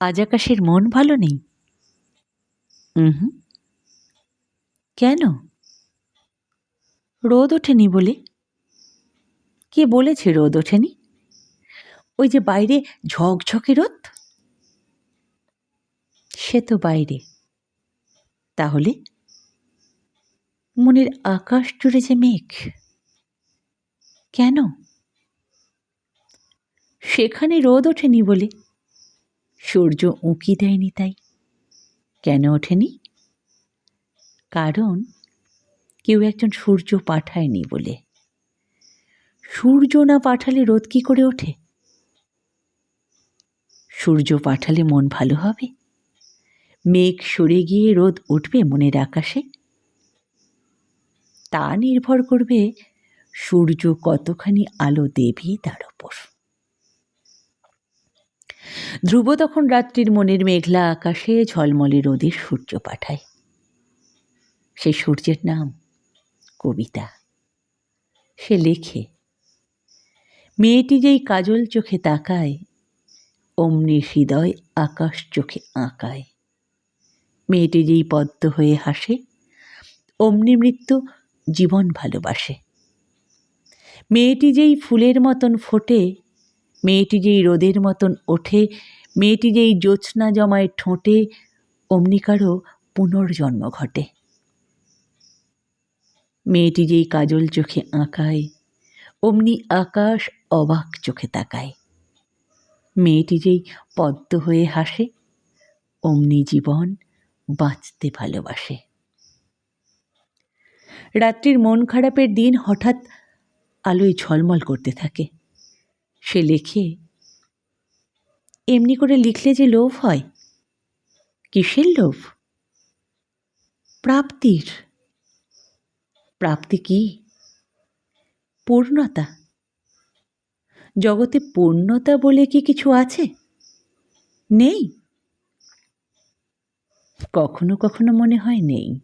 আজ আকাশের মন ভালো নেই। হুম কেন? রোদ ওঠেনি বলে। কে বলেছে রোদ ওঠেনি? ওই যে বাইরে ঝকঝকে রোদ? সে তো বাইরে। তাহলে? মনের আকাশ জুড়ে যে মেঘ। কেন? সেখানে রোদ ওঠেনি বলে। সূর্য উঁকি দেয়নি তাই। কেন ওঠেনি? কারণ কেউ একজন সূর্য পাঠায়নি বলে। সূর্য না পাঠালে রোদ কি করে ওঠে? সূর্য পাঠালে মন ভালো হবে। মেঘ সরে গিয়ে রোদ উঠবে মনের আকাশে। তা নির্ভর করবে সূর্য কতখানি আলো দেবে তার ওপর। ধ্রুব তখন রাত্রির মনের মেঘলা আকাশে ঝলমলে রোদের সূর্য পাঠায়। সেই সূর্যের নাম কবিতা। সে লেখে, মেয়েটি যেই কাজল চোখে তাকায়, অমনি হৃদয় আকাশ চোখে আঁকায়। মেয়েটি যেই পদ্ম হয়ে হাসে, অমনি মৃত্যু জীবন ভালোবাসে। মেয়েটি যেই ফুলের মতন ফোটে মেয়েটি যেই রোদের মতন ওঠে, মেয়েটি যেই জ্যোৎস্না জমায় ঠোঁটে, অমনি কারও পুনর্জন্ম ঘটে। মেয়েটি যেই কাজল চোখে আঁকায়, অমনি আকাশ অবাক চোখে তাকায়। মেয়েটি যেই পদ্ম হয়ে হাসে, অমনি জীবন বাঁচতে ভালোবাসে। রাত্রির মন খারাপের দিন হঠাৎ আলোয় ঝলমল করতে থাকে। সে লেখে। এমনি করে লিখলে যে লোভ হয়, কিসের লোভ? প্রাপ্তির। প্রাপ্তি কি? পূর্ণতা। জগতে পূর্ণতা বলে কি কিছু আছে? নেই। কখনো কখনো মনে হয় নেই।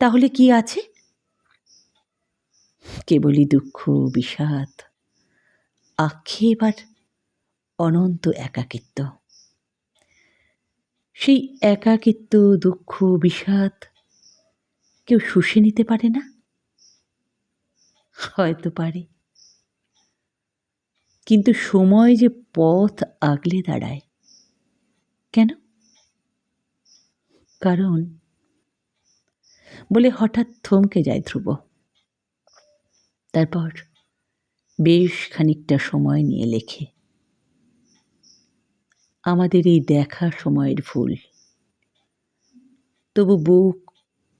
তাহলে কি আছে? কেবলই দুঃখ, বিষাদ। আক্ষেপ আর অনন্ত একাকিত্ব। সেই একাকিত্ব, দুঃখ, বিষাদ কেউ শুষে নিতে পারে না? হয়তো পারে। কিন্তু সময় যে পথ আগলে দাঁড়ায়, কেন? কারণ বলে হঠাৎ থমকে যায় ধ্রুব। তারপর বেশ খানিকটা সময় নিয়ে লেখে। আমাদের এই দেখা সময়ের ভুল তবু বুক